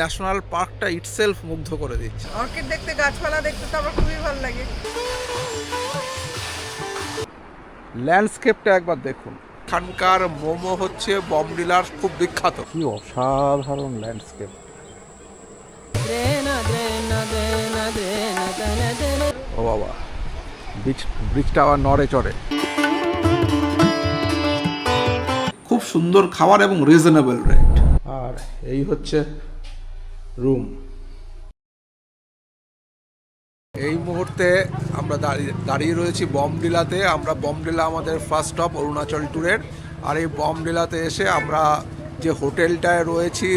National পার্কটা itself মুগ্ধ করে দিচ্ছে অর্কিড দেখতে গাছপালা দেখতে তো আমার খুবই ভালো লাগে। ল্যান্ডস্কেপটা একবার দেখুন। এখানকার মোমো হচ্ছে বমডিলার খুব বিখ্যাত। কি অসাধারণ ল্যান্ডস্কেপ ও বাবা বিচ ব্রিজটা আবার নড়ে চড়ে। খুব সুন্দর খাবার এবং রিজনেবল রেট আর এই হচ্ছে রুম এই মুহূর্তে আমরা দাঁড়িয়ে দাঁড়িয়ে রয়েছি বমডিলাতে। আমরা বমডিলা আমাদের ফার্স্ট স্টপ অরুণাচল ট্যুরের আর এই বমডিলাতে এসে আমরা যে হোটেলটায় রয়েছি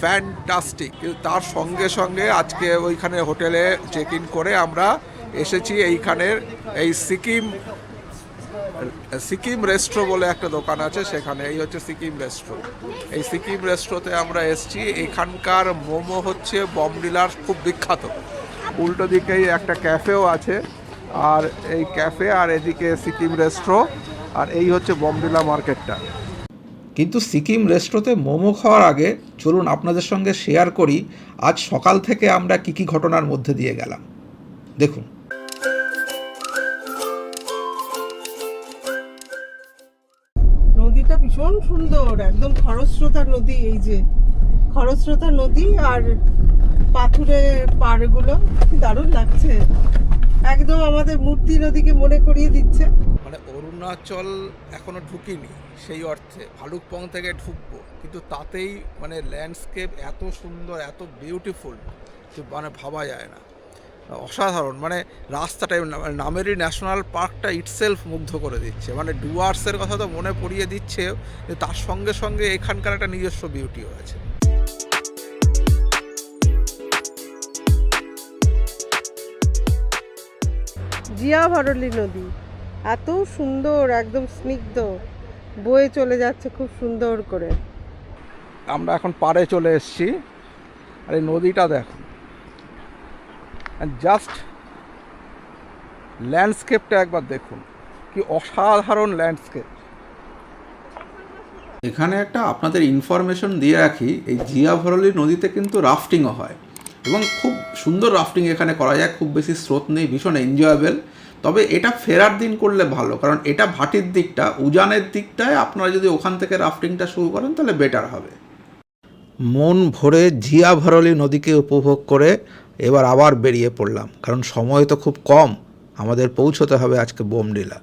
ফ্যান্টাস্টিক কিন্তু তার সঙ্গে সঙ্গে আজকে ওইখানে হোটেলে চেক ইন করে আমরা এসেছি এইখানের, এই সিকিম সিকিম রেস্ট্রো বলে একটা দোকান আছে, সেখানে এই হচ্ছে সিকিম রেস্ট্রো। এই সিকিম রেস্ট্রোতে আমরা এসেছি, এখানকার মোমো হচ্ছে বমডিলার খুব বিখ্যাত। উল্টো দিকেই একটা ক্যাফেও আছে, আর এই ক্যাফে আর এদিকে সিকিম রেস্ট্রো, আর এই হচ্ছে বমডিলা মার্কেটটা। কিন্তু সিকিম রেস্ট্রোতে মোমো খাওয়ার আগে চলুন আপনাদের সঙ্গে শেয়ার করি, আজ সকাল থেকে আমরা কী কী ঘটনার মধ্যে দিয়ে গেলাম। দেখুন। সুন্দর, একদম খরস্রোতা নদী এই যে। খরস্রোতা নদী আর পাথুরে পাড়গুলো দারুণ লাগছে। একদম আমাদের মূর্তি নদীকে মনে করিয়ে দিচ্ছে। মানে অরুণাচল এখনও ঢুকিনি, সেই অর্থে। ভালুকপং থেকে ঢুকবো, কিন্তু তাতেই মানে ল্যান্ডস্কেপ এত সুন্দর, এত বিউটিফুল মানে ভাবা যায় না। অসাধারণ মানে রাস্তাটাই না- মানে নামেরি ন্যাশনাল পার্কটা ইটসেলফ মুগ্ধ করে দিচ্ছে। মানে ডুয়ার্সের কথা তো মনে পড়িয়ে দিচ্ছে যে তার সঙ্গে সঙ্গে এখানকার একটা নিজস্ব বিউটিও আছে জিয়া ভরলি নদী এত সুন্দর একদম স্নিগ্ধ বয়ে চলে যাচ্ছে খুব সুন্দর করে। আমরা এখন পাড়ে চলে এসেছি আর এই নদীটা দেখো। জাস্ট ল্যান্ডস্কেপটা একবার দেখুন। কি অসাধারণ ল্যান্ডস্কেপ এখানে একটা আপনাদের ইনফরমেশন দিয়ে রাখি এই জিয়াভরলি নদীতে কিন্তু রাফটিংও হয়। এবং খুব সুন্দর রাফটিং এখানে করা যায় খুব বেশি স্রোত নেই ভীষণ এনজয়েবল তবে এটা ফেরার দিন করলে ভালো কারণ এটা ভাটির দিকটা উজানের দিকটায় আপনারা যদি ওখান থেকে রাফটিংটা শুরু করেন তাহলে বেটার হবে। মন ভরে জিয়া ভরলি নদীকে উপভোগ করে এবার আবার বেরিয়ে পড়লাম, কারণ সময় তো খুব কম। আমাদের পৌঁছতে হবে আজকে বোমডিলা।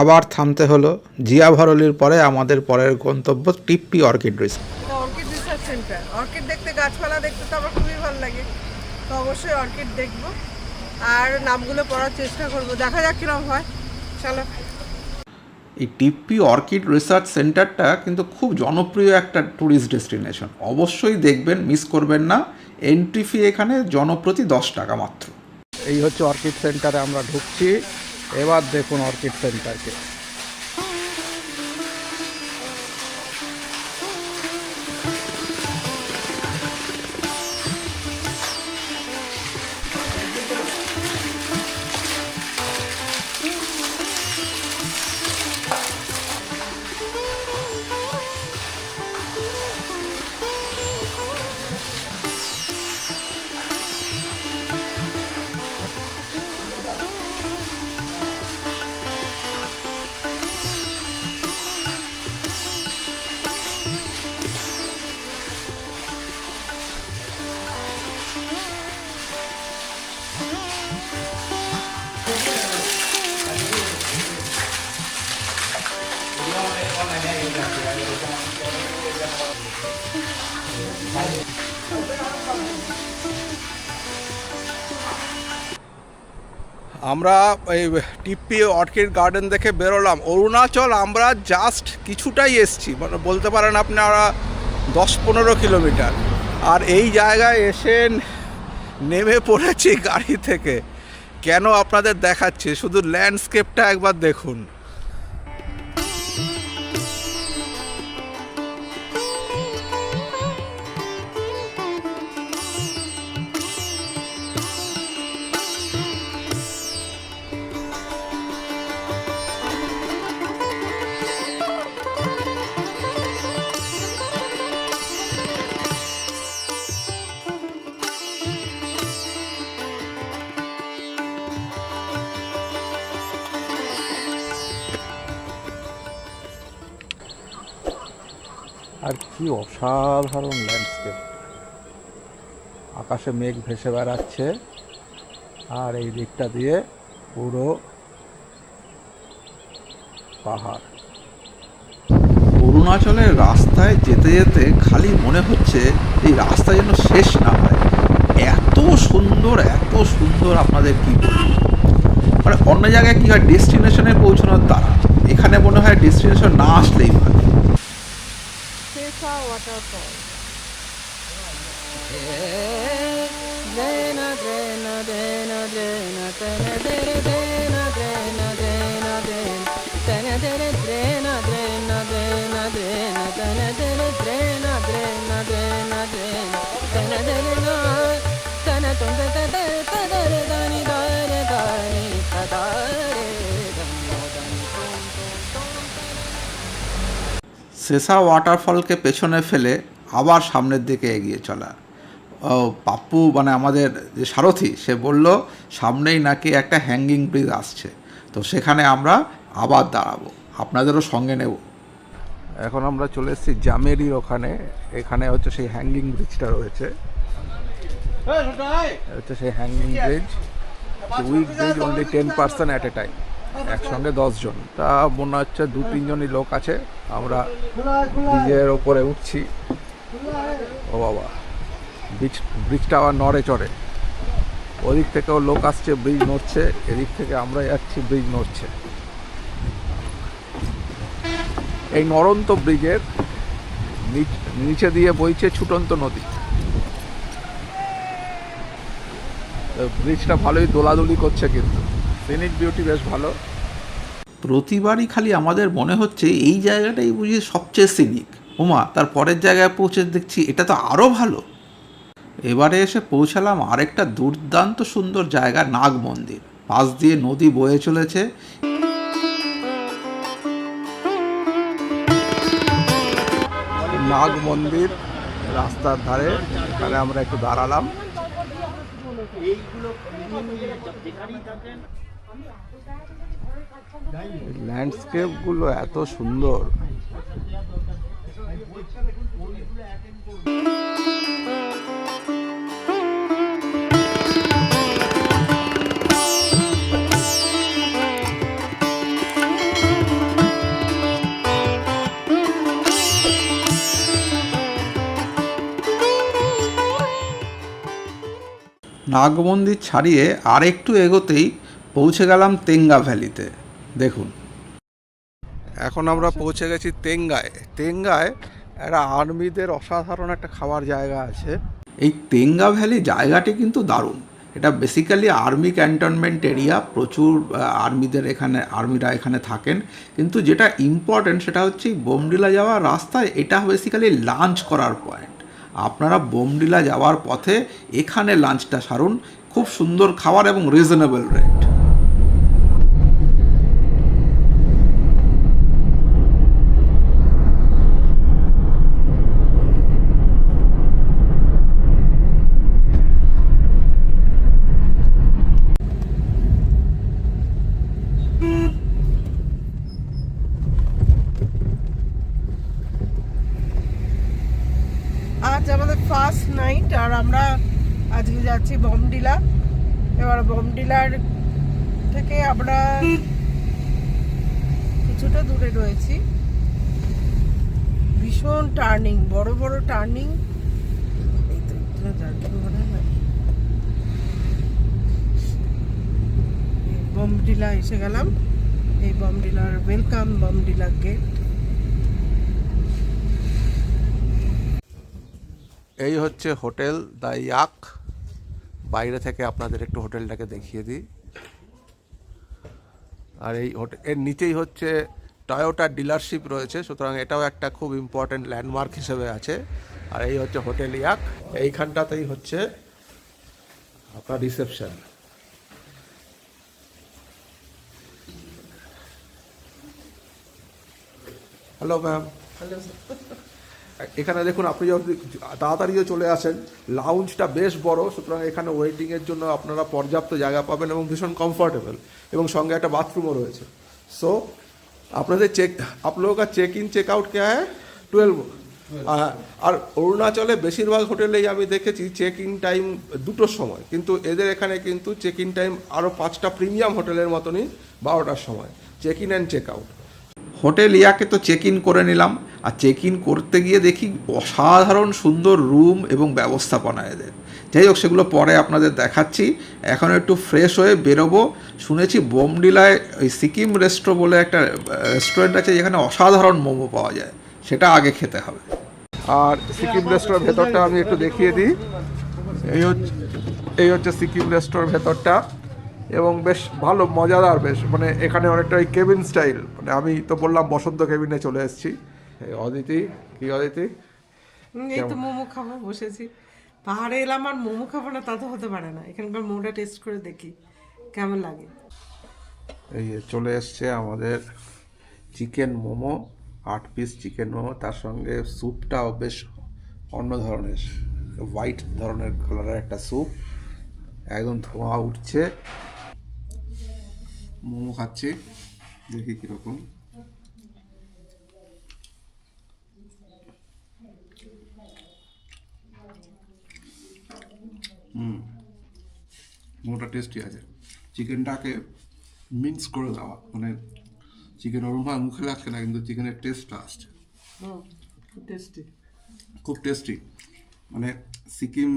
আবার থামতে হলো, জিয়া ভরলির পরে আমাদের পরের গন্তব্য টিপ্পি অর্কিড রিসর্ট। এটা অর্কিড রিসার্চ সেন্টার। অর্কিড দেখতে গাছপালা দেখতে তো আমার খুবই ভালো লাগে। তো অবশ্যই অর্কিড দেখব। আর নামগুলো পড়ার চেষ্টা করব। দেখা যাক কীরকম হয়। চলো। এই টিপ্পি অর্কিড রিসার্চ সেন্টারটা কিন্তু খুব জনপ্রিয় একটা ট্যুরিস্ট ডেস্টিনেশন। অবশ্যই দেখবেন, মিস করবেন না। এন্ট্রি ফি এখানে জনপ্রতি দশ টাকা মাত্র। এই হচ্ছে অর্কিড সেন্টারে আমরা ঢুকছি। এবার দেখুন অর্কিড সেন্টারকে। আমরা এই টিপি অর্কিড গার্ডেন দেখে বেরোলাম। অরুণাচল, আমরা জাস্ট কিছুটাই এসছি। মানে বলতে পারেন আপনারা দশ পনেরো কিলোমিটার। আর এই জায়গায় এসে নেমে পড়েছি গাড়ি থেকে। কেন আপনাদের দেখাচ্ছি? শুধু ল্যান্ডস্কেপটা একবার দেখুন। কি অসাধারণ ল্যান্ডস্কেপ আকাশে মেঘ ভেসে বেড়াচ্ছে, আর এই দিকটা দিয়ে পুরো পাহাড়। অরুণাচলের রাস্তায় যেতে যেতে খালি মনে হচ্ছে এই রাস্তা যেন শেষ না হয়। এত সুন্দর এত সুন্দর আপনাদের কি মানে অন্য জায়গায় কি হয় ডেস্টিনেশনে পৌঁছানোর দ্বারা। এখানে মনে হয় ডেস্টিনেশন না আসলেই ভালো। Naivasha waterfall. Dena, dena, dena, dena, dena, dena, dena. Sesa ওয়াটারফলকে পেছনে ফেলে আবার সামনের দিকে এগিয়ে চলা। ও পাপ্পু মানে আমাদের যে সারথি সে বলল সামনেই নাকি একটা হ্যাঙ্গিং ব্রিজ আসছে। তো সেখানে আমরা আবার দাঁড়াবো। আপনাদেরও সঙ্গে নেব। এখন আমরা চলে এসেছি জামেরির ওখানে। এখানে হচ্ছে সেই হ্যাঙ্গিং ব্রিজটা রয়েছে। হচ্ছে সেই hanging bridge weak bridge only ten percent at a time একসঙ্গে দশজন। তা মনে হচ্ছে দু, তিনজনই লোক আছে। আমরা ব্রিজের ওপরে উঠছি। ও বাবা, ব্রিজ, ব্রিজটা আবার নড়ে চড়ে। ওদিক থেকেও লোক আসছে, ব্রিজ নড়ছে। এদিক থেকে আমরা যাচ্ছি, ব্রিজ নড়ছে। এই নরন্ত ব্রিজের নিচ- দিয়ে বইছে ছুটন্ত নদী। ব্রিজটা ভালোই দোলাদুলি করছে কিন্তু। সিনিক বিউটি বেশ ভালো। প্রতিবারই খালি আমাদের মনে হচ্ছে এই জায়গাটাই বুঝি সবচেয়ে সিনিক ওমা তার পরের জায়গায় পৌঁছে দেখছি এটা তো আরও ভালো। এবারে এসে পৌঁছালাম আরেকটা দুর্দান্ত সুন্দর জায়গা নাগ মন্দির। পাশ দিয়ে নদী বয়ে চলেছে। নাগ মন্দির রাস্তার ধারে এখানে আমরা একটু দাঁড়ালাম। ল্যান্ডস্কেপগুলো এত সুন্দর। নাগমন্দির ছাড়িয়ে আর একটু এগোতেই পৌঁছে গেলাম তেঙ্গা ভ্যালিতে। দেখুন। এখন আমরা পৌঁছে গেছি তেঙ্গায়। তেঙ্গায় একটা আর্মিদের অসাধারণ একটা খাবার জায়গা আছে। এই তেঙ্গা ভ্যালি জায়গাটি কিন্তু দারুণ। এটা বেসিক্যালি আর্মি ক্যান্টনমেন্ট এরিয়া প্রচুর আর্মিদের এখানে আর্মিরা এখানে থাকেন। কিন্তু যেটা ইম্পর্টেন্ট সেটা হচ্ছে বোমডিলা যাওয়ার রাস্তায় এটা বেসিক্যালি লাঞ্চ করার পয়েন্ট আপনারা বোমডিলা যাওয়ার পথে এখানে লাঞ্চটা সারুন। খুব সুন্দর খাবার এবং রিজনেবল রেট আজ আমাদের ফার্স্ট নাইট আর আমরা আজকে যাচ্ছি বমডিলা। এবার বমডিলার থেকে আমরা কিছুটা দূরে রয়েছি। ভীষণ টার্নিং বড় বড় টার্নিং এই তো এগুলো জার্কিং মনে হয় না। এই বমডিলা এসে গেলাম। এই বমডিলার ওয়েলকাম বমডিলা গেট এই হচ্ছে হোটেল দ্য ইয়াক। বাইরে থেকে আপনাদের একটু হোটেলটাকে দেখিয়ে দিই। আর এই হোটেল এর নিচেই হচ্ছে টয়োটা ডিলারশিপ রয়েছে, সুতরাং এটাও একটা খুব ইম্পর্ট্যান্ট ল্যান্ডমার্ক হিসেবে আছে। আর এই হচ্ছে হোটেল ইয়াক। এইখানটাতেই হচ্ছে আপনার রিসেপশন হ্যালো ম্যাম এখানে দেখুন আপনি যদি তাড়াতাড়িও চলে আসেন লাউঞ্জটা বেশ বড় সুতরাং এখানে ওয়েটিংয়ের জন্য আপনারা পর্যাপ্ত জায়গা পাবেন এবং ভীষণ কমফর্টেবল এবং সঙ্গে একটা বাথরুমও রয়েছে। সো আপনাদের চেক আপনার চেক ইন চেক আউট কে হ্যাঁ? টুয়েলভ আর অরুণাচলে বেশিরভাগ হোটেলেই আমি দেখেছি চেক ইন টাইম দুটোর সময় কিন্তু এদের এখানে কিন্তু চেক ইন টাইম আরও পাঁচটা প্রিমিয়াম হোটেলের মতনই বারোটার সময়। Check in and check out hotel ইয়াকে তো চেক ইন করে নিলাম। আর চেক ইন করতে গিয়ে দেখি অসাধারণ সুন্দর রুম এবং ব্যবস্থাপনা এদের। যাই হোক, সেগুলো পরে আপনাদের দেখাচ্ছি। এখন একটু ফ্রেশ হয়ে বেরোবো। শুনেছি বোমডিলায় ওই সিকিম রেস্টো বলে একটা রেস্টুরেন্ট আছে, যেখানে অসাধারণ মোমো পাওয়া যায়। সেটা আগে খেতে হবে। আর সিকিম রেস্টোর ভেতরটা আমি একটু দেখিয়ে দিই। এই হচ্ছে এই হচ্ছে সিকিম রেস্টোর ভেতরটা। এবং বেশ ভালো মজাদার বেশ মানে এখানে অনেকটা ওই কেবিন স্টাইল মানে আমি তো বললাম বসন্ত কেবিনে চলে এসেছি। এই অদিতি কি অদিতি? এই তো মোমো খাব বসেছি। পাহাড়ে এলাম আর মোমো খাব না তা তো হতে পারে না। এখানকার মোমোটা টেস্ট করে দেখি কেমন লাগে। এই চলে এসছে আমাদের চিকেন মোমো আট পিস চিকেন মোমো। তার সঙ্গে স্যুপটাও বেশ অন্য ধরনের হোয়াইট ধরনের কালারের একটা স্যুপ। একদম ধোঁয়া উঠছে। মোমো খাচ্ছে। দেখি কীরকম। হুম মোটা টেস্টি আছে। চিকেনটাকে মিক্স করে দেওয়া। মানে চিকেন ওরম হয় মুখে লাগছে না কিন্তু চিকেনের টেস্টটা আসছে। টেস্টি খুব টেস্টি মানে সিকিম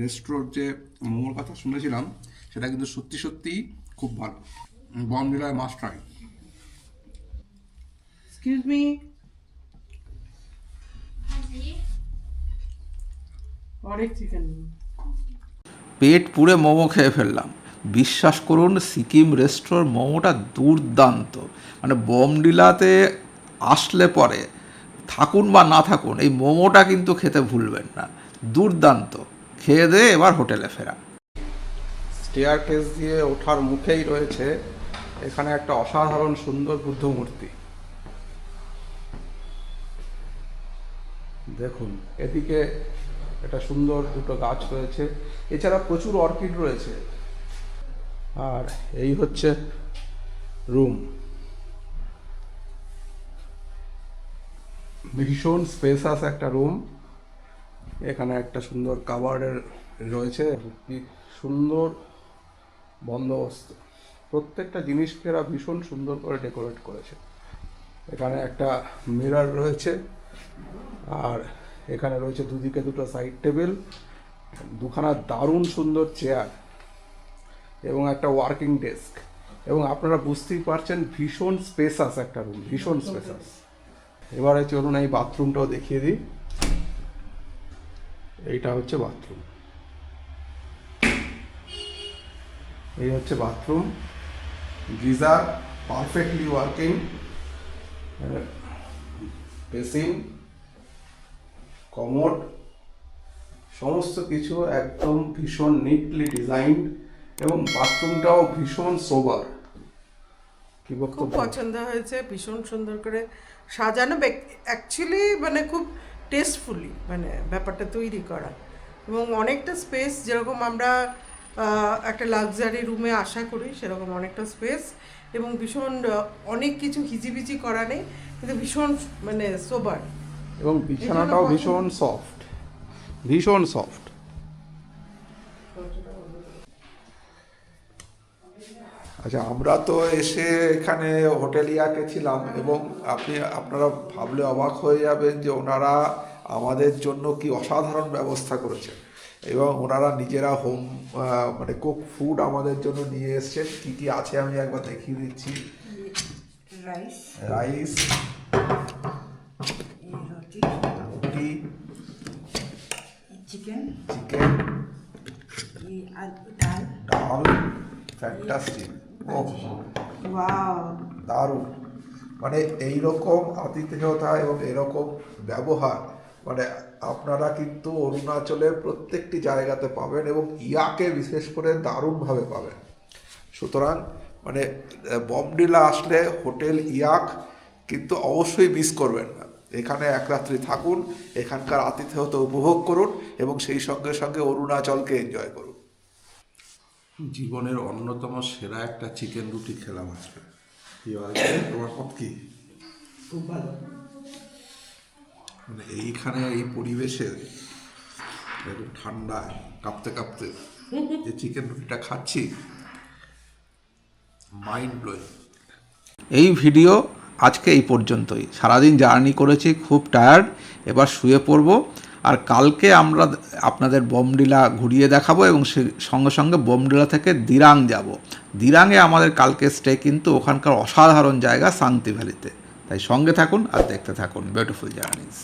রেস্টোর যে মোমোর কথা শুনেছিলাম সেটা কিন্তু সত্যি সত্যিই খুব ভালো। বমডিলায় মাস্ট ট্রাই এক্সকিউজ মি অনেক চিকেন পেট পুড়ে মোমো খেয়ে ফেললাম। বিশ্বাস করুন সিকিম রেস্টোর মোমোটা দুর্দান্ত। মানে বোমডিলাতে আসলে পরে থাকুন বা না থাকুন এই মোমোটা কিন্তু খেতে ভুলবেন না। দুর্দান্ত। খেয়ে দিয়ে এবার হোটেলে ফেরা। স্টেয়ার কেস দিয়ে ওঠার মুখেই রয়েছে এখানে একটা অসাধারণ সুন্দর বুদ্ধ মূর্তি। দেখুন, এদিকে একটা সুন্দর দুটো গাছ রয়েছে। এছাড়া প্রচুর অর্কিড রয়েছে। আর এই হচ্ছে রুম। ভীষণ স্পেসাস একটা রুম। এখানে একটা সুন্দর কাবার্ডের রয়েছে। সুন্দর বন্দোবস্ত। প্রত্যেকটা জিনিসকে এরা ভীষণ সুন্দর করে ডেকোরেট করেছে। এখানে একটা মিরার রয়েছে, আর এখানে রয়েছে দুদিকে দুটো সাইড টেবিল, দুখানা দারুণ সুন্দর চেয়ার এবং একটা ওয়ার্কিং ডেস্ক। এবং আপনারা বুঝতেই পারছেন ভীষণ স্পেসাস একটা রুম, ভীষণ স্পেসাস। এবারে চলুন এই বাথরুমটাও দেখিয়ে দিই। এইটা হচ্ছে বাথরুম। এই হচ্ছে bathroom. Geyser perfectly working basin commode সমস্ত কিছু একদম ভীষণ নিটলি ডিজাইনড এবং বাথরুমটাও ভীষণ সোবার কি খুব পছন্দ হয়েছে ভীষণ সুন্দর করে সাজানো। অ্যাকচুয়ালি মানে খুব টেস্টফুলি মানে ব্যাপারটা তৈরি করা। এবং অনেকটা স্পেস যেরকম আমরা একটা লাক্সারি রুমে আশা করি সেরকম অনেকটা স্পেস এবং ভীষণ অনেক কিছু হিজিবিজি করা নেই কিন্তু ভীষণ মানে সোবার এবং বিছানাটাও ভীষণ সফট ভীষণ সফট আচ্ছা আমরা তো এসে এখানে হোটেলিয়াকে ছিলাম এবং আপনি আপনারা ভাবলে অবাক হয়ে যাবেন যে ওনারা আমাদের জন্য কি অসাধারণ ব্যবস্থা করেছে এবং ওনারা নিজেরা হোম মানে কোক ফুড আমাদের জন্য নিয়ে এসছেন। কী কী আছে আমি একবার দেখিয়ে দিচ্ছি। রাইস রাইস রুটি। চিকেন চিকেন ডাল। ডাল। ফ্যান্টাস্টিক ও oh। দারুণ। মানে এইরকম আতিথেয়তা এবং এরকম ব্যবহার মানে আপনারা কিন্তু অরুণাচলের প্রত্যেকটি জায়গাতে পাবেন এবং ইয়াকে বিশেষ করে দারুণভাবে পাবেন। সুতরাং মানে বমডিলা আসলে হোটেল ইয়াক কিন্তু অবশ্যই মিস করবেন না। এখানে এক রাত্রি থাকুন এখানকার আতিথেয়তা উপভোগ করুন এবং সেই সঙ্গে সঙ্গে অরুণাচলকে এনজয় করুন। জীবনের অন্যতম সেরা একটা চিকেন রুটি খেলাম আজকে। কি তোমার মত কি? खूब ভালো। মানে এইখানে এই পরিবেশে এরকম ঠান্ডায় কাঁপতে কাঁপতে যে চিকেন রুটিটা খাচ্ছি মাইন্ড ব্লোয়িং এই ভিডিও আজকে এই পর্যন্তই। সারাদিন জার্নি করেছি, খুব টায়ার্ড এবার শুয়ে পড়ব, আর কালকে আমরা আপনাদের বোমডিলা ঘুরিয়ে দেখাবো এবং সে সঙ্গে সঙ্গে বোমডিলা থেকে দিরাং যাব। দিরাংয়ে আমাদের কালকে স্টে কিন্তু ওখানকার অসাধারণ জায়গা, শান্তি ভ্যালিতে। তাই সঙ্গে থাকুন আর দেখতে থাকুন বিউটিফুল জার্নিস